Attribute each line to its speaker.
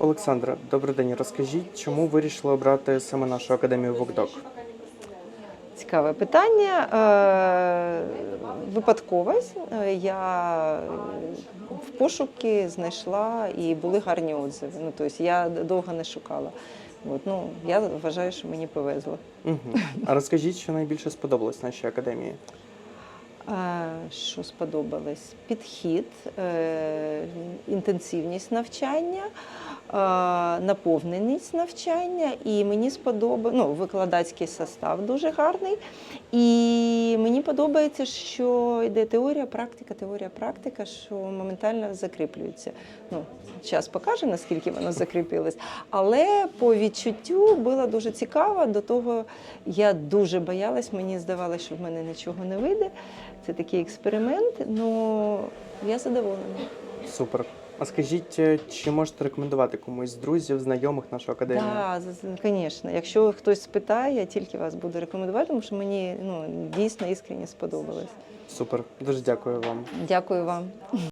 Speaker 1: Олександра, добрий день. Розкажіть, чому вирішили обрати саме нашу академію ВОКДОК?
Speaker 2: Цікаве питання. Е, Випадковість. Е, Я в пошуки знайшла і були гарні отзиви. Ну, тобто я довго не шукала. От, ну, я вважаю, що мені повезло.
Speaker 1: Угу. А розкажіть, що найбільше сподобалось нашій академії?
Speaker 2: Е, Що сподобалось? Підхід, інтенсивність навчання, наповненість навчання, і мені сподобається ну, викладацький состав дуже гарний. І мені подобається, що йде теорія, практика, теорія, практика, що моментально закріплюється. Ну, час покаже, наскільки воно закріпилось. Але по відчуттю було дуже цікаво. До того я дуже боялась, мені здавалося, що в мене нічого не вийде. Це такий експеримент. Ну я задоволена.
Speaker 1: Супер. А скажіть, е, чи можете рекомендувати комусь з друзів, знайомих нашу академію?
Speaker 2: Так, звісно. Якщо хтось спитає, я тільки вас буду рекомендувати, тому що мені ну, дійсно іскренні сподобалось.
Speaker 1: Супер. Дуже дякую вам.
Speaker 2: Дякую вам.